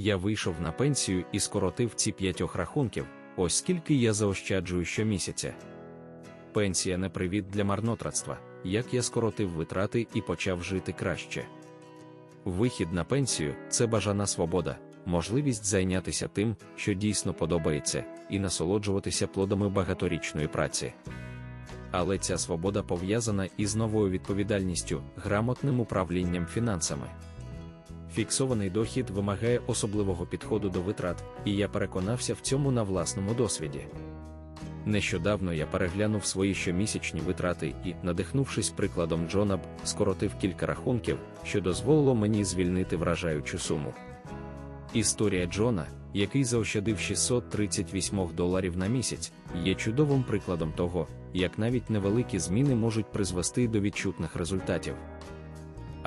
Я вийшов на пенсію і скоротив ці п'ятьох рахунків, ось скільки я заощаджую щомісяця. Пенсія не привід для марнотратства, як я скоротив витрати і почав жити краще. Вихід на пенсію це бажана свобода, можливість зайнятися тим, що дійсно подобається, і насолоджуватися плодами багаторічної праці. Але ця свобода пов'язана із новою відповідальністю, грамотним управлінням фінансами. Фіксований дохід вимагає особливого підходу до витрат, і я переконався в цьому на власному досвіді. Нещодавно я переглянув свої щомісячні витрати і, надихнувшись прикладом Джона Б, скоротив кілька рахунків, що дозволило мені звільнити вражаючу суму. Історія Джона, який заощадив 638 доларів на місяць, є чудовим прикладом того, як навіть невеликі зміни можуть призвести до відчутних результатів.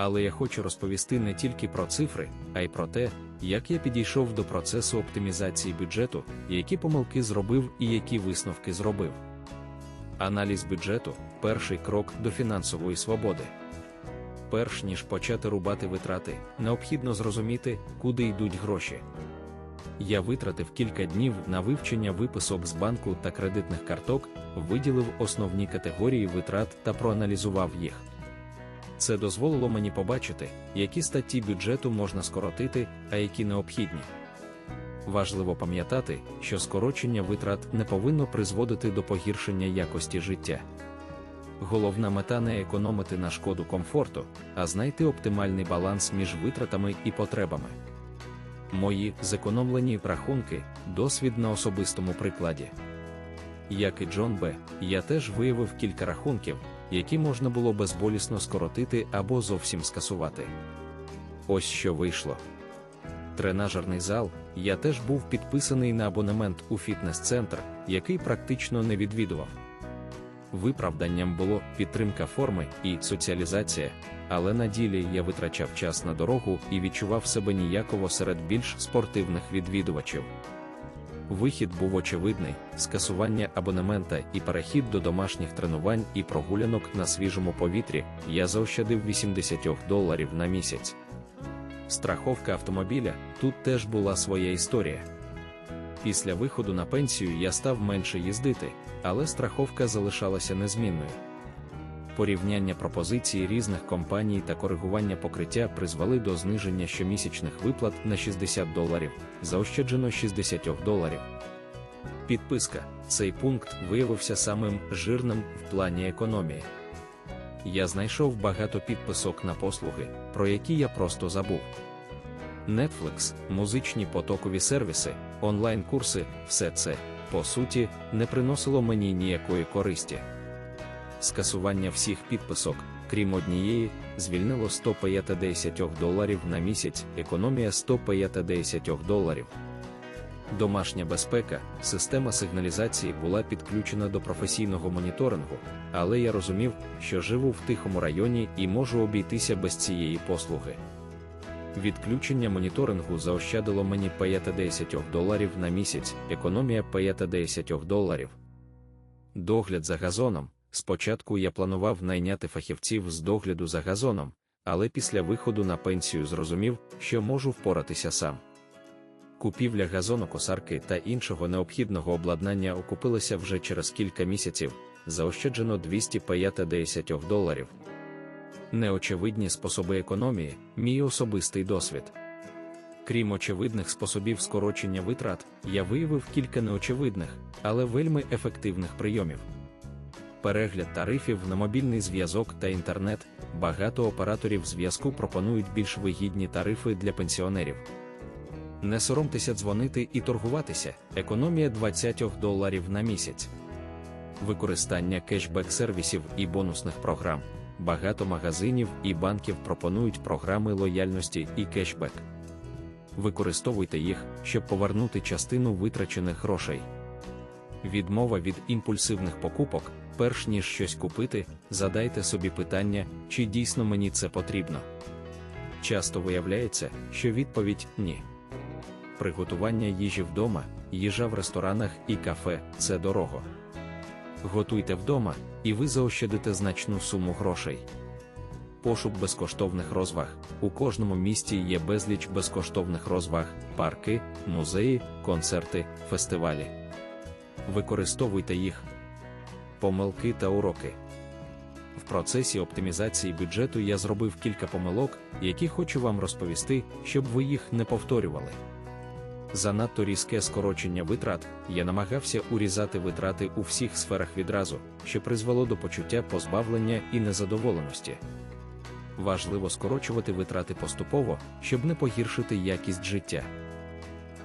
Але я хочу розповісти не тільки про цифри, а й про те, як я підійшов до процесу оптимізації бюджету, які помилки зробив і які висновки зробив. Аналіз бюджету перший крок до фінансової свободи. Перш ніж почати рубати витрати, необхідно зрозуміти, куди йдуть гроші. Я витратив кілька днів на вивчення виписок з банку та кредитних карток, виділив основні категорії витрат та проаналізував їх. Це дозволило мені побачити, які статті бюджету можна скоротити, а які необхідні. Важливо пам'ятати, що скорочення витрат не повинно призводити до погіршення якості життя. Головна мета не економити на шкоду комфорту, а знайти оптимальний баланс між витратами і потребами. Мої зекономлені рахунки досвід на особистому прикладі. Як і Джон Б., я теж виявив кілька рахунків, які можна було безболісно скоротити або зовсім скасувати. Ось що вийшло. Тренажерний зал, я теж був підписаний на абонемент у фітнес-центр, який практично не відвідував. Виправданням було підтримка форми і соціалізація, але на ділі я витрачав час на дорогу і відчував себе ніяково серед більш спортивних відвідувачів. Вихід був очевидний: скасування абонемента і перехід до домашніх тренувань і прогулянок на свіжому повітрі я заощадив 80 доларів на місяць. Страховка автомобіля тут теж була своя історія. Після виходу на пенсію я став менше їздити, але страховка залишалася незмінною. Порівняння пропозицій різних компаній та коригування покриття призвели до зниження щомісячних виплат на 60 доларів, заощаджено 60 доларів. Підписка. Цей пункт виявився самим жирним в плані економії. Я знайшов багато підписок на послуги, про які я просто забув. Netflix, музичні потокові сервіси, онлайн-курси, все це, по суті, не приносило мені ніякої користі. Скасування всіх підписок, крім однієї, звільнило 150 доларів на місяць, економія 150 доларів. Домашня безпека, система сигналізації була підключена до професійного моніторингу, але я розумів, що живу в тихому районі і можу обійтися без цієї послуги. Відключення моніторингу заощадило мені 50 доларів на місяць, економія 50 доларів. Догляд за газоном. Спочатку я планував найняти фахівців з догляду за газоном, але після виходу на пенсію зрозумів, що можу впоратися сам. Купівля газонокосарки та іншого необхідного обладнання окупилася вже через кілька місяців, заощаджено 250 доларів. Неочевидні способи економії мій особистий досвід. Крім очевидних способів скорочення витрат, я виявив кілька неочевидних, але вельми ефективних прийомів. Перегляд тарифів на мобільний зв'язок та інтернет. Багато операторів зв'язку пропонують більш вигідні тарифи для пенсіонерів. Не соромтеся дзвонити і торгуватися, економія 20 доларів на місяць. Використання кешбек-сервісів і бонусних програм. Багато магазинів і банків пропонують програми лояльності і кешбек. Використовуйте їх, щоб повернути частину витрачених грошей. Відмова від імпульсивних покупок, перш ніж щось купити, задайте собі питання, чи дійсно мені це потрібно. Часто виявляється, що відповідь ні. Приготування їжі вдома, їжа в ресторанах і кафе це дорого. Готуйте вдома, і ви заощадите значну суму грошей. пошук безкоштовних розваг. У кожному місті є безліч безкоштовних розваг, парки, музеї, концерти, фестивалі. Використовуйте їх, помилки та уроки. В процесі оптимізації бюджету я зробив кілька помилок, які хочу вам розповісти, щоб ви їх не повторювали. Занадто різке скорочення витрат, я намагався урізати витрати у всіх сферах відразу, що призвело до почуття позбавлення і незадоволеності. Важливо скорочувати витрати поступово, щоб не погіршити якість життя.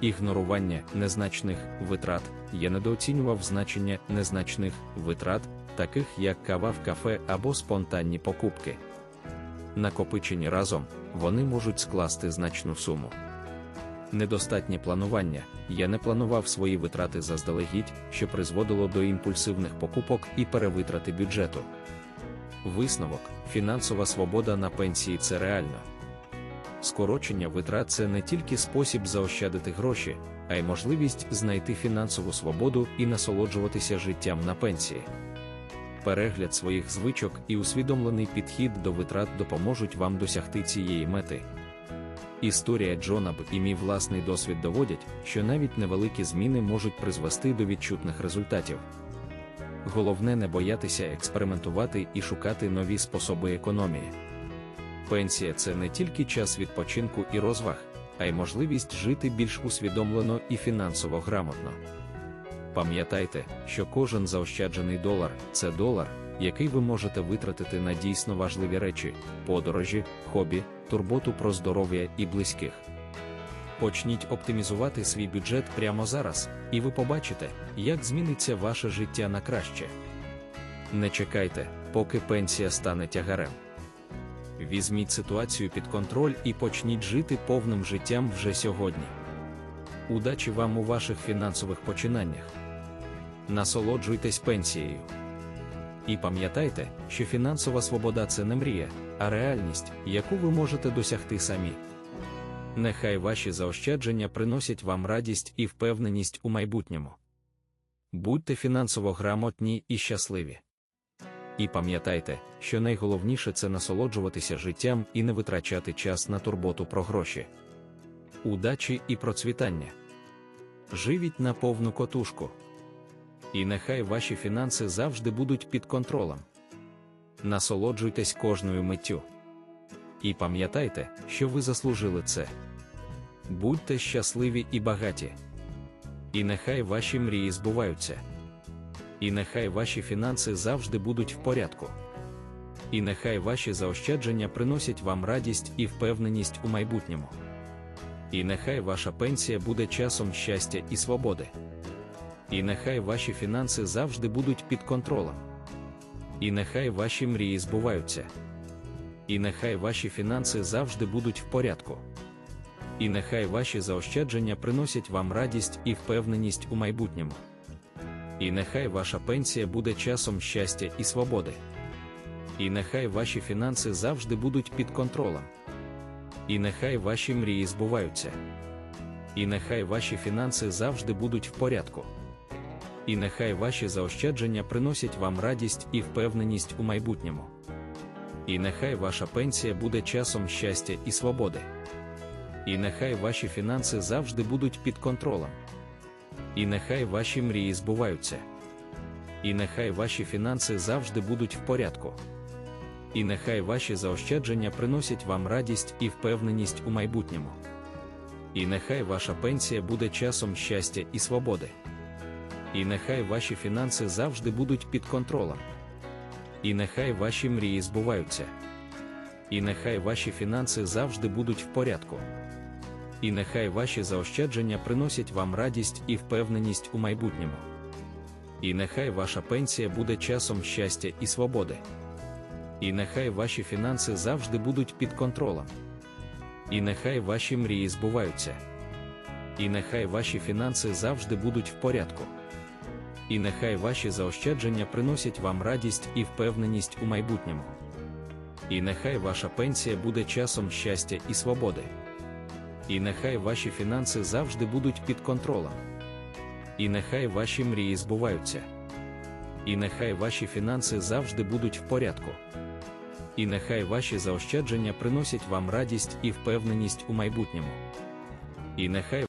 Ігнорування незначних витрат я недооцінював значення незначних витрат, таких як кава в кафе або спонтанні покупки. Накопичені разом, вони можуть скласти значну суму. Недостатнє планування. Я не планував свої витрати заздалегідь, що призводило до імпульсивних покупок і перевитрати бюджету. Висновок: фінансова свобода на пенсії це реально. Скорочення витрат це не тільки спосіб заощадити гроші, а й можливість знайти фінансову свободу і насолоджуватися життям на пенсії. Перегляд своїх звичок і усвідомлений підхід до витрат допоможуть вам досягти цієї мети. Історія Джона Б і мій власний досвід доводять, що навіть невеликі зміни можуть призвести до відчутних результатів. Головне не боятися експериментувати і шукати нові способи економії. Пенсія це не тільки час відпочинку і розваг, а й можливість жити більш усвідомлено і фінансово грамотно. Пам'ятайте, що кожен заощаджений долар це долар, який ви можете витратити на дійсно важливі речі, подорожі, хобі, турботу про здоров'я і близьких. Почніть оптимізувати свій бюджет прямо зараз, і ви побачите, як зміниться ваше життя на краще. Не чекайте, поки пенсія стане тягарем. Візьміть ситуацію під контроль і почніть жити повним життям вже сьогодні. Удачі вам у ваших фінансових починаннях. Насолоджуйтесь пенсією. І пам'ятайте, що фінансова свобода це не мрія, а реальність, яку ви можете досягти самі. Нехай ваші заощадження приносять вам радість і впевненість у майбутньому. Будьте фінансово грамотні і щасливі. І пам'ятайте, що найголовніше це насолоджуватися життям і не витрачати час на турботу про гроші. Удачі і процвітання. Живіть на повну котушку. І нехай ваші фінанси завжди будуть під контролем. Насолоджуйтесь кожною миттю. І пам'ятайте, що ви заслужили це. Будьте щасливі і багаті. І нехай ваші мрії збуваються. І нехай ваші фінанси завжди будуть в порядку. І нехай ваші заощадження приносять вам радість і впевненість у майбутньому. І нехай ваша пенсія буде часом щастя і свободи. І нехай ваші фінанси завжди будуть під контролем. І нехай ваші мрії збуваються. І нехай ваші фінанси завжди будуть в порядку. І нехай ваші заощадження приносять вам радість і впевненість у майбутньому. І нехай ваша пенсія буде часом щастя і свободи. І нехай ваші фінанси завжди будуть під контролем. І нехай ваші мрії збуваються. І нехай ваші фінанси завжди будуть в порядку. І нехай ваші заощадження приносять вам радість і впевненість у майбутньому. І нехай ваша пенсія буде часом щастя і свободи. І нехай ваші фінанси завжди будуть під контролем. І нехай ваші мрії збуваються. І нехай ваші фінанси завжди будуть в порядку. І нехай ваші заощадження приносять вам радість і впевненість у майбутньому. І нехай ваша пенсія буде часом щастя і свободи. І нехай ваші фінанси завжди будуть під контролем. І нехай ваші мрії збуваються. І нехай ваші фінанси завжди будуть в порядку. І нехай ваші заощадження приносять вам радість і впевненість у майбутньому. І нехай ваша пенсія буде часом щастя і свободи. І нехай ваші фінанси завжди будуть під контролем. І нехай ваші мрії збуваються. І нехай ваші фінанси завжди будуть в порядку. І нехай ваші заощадження приносять вам радість і впевненість у майбутньому. І нехай ваша пенсія буде часом щастя і свободи. І нехай ваші фінанси завжди будуть під контролем. І нехай ваші мрії збуваються. І нехай ваші фінанси завжди будуть в порядку. І нехай ваші заощадження приносять вам радість і впевненість у майбутньому. І нехай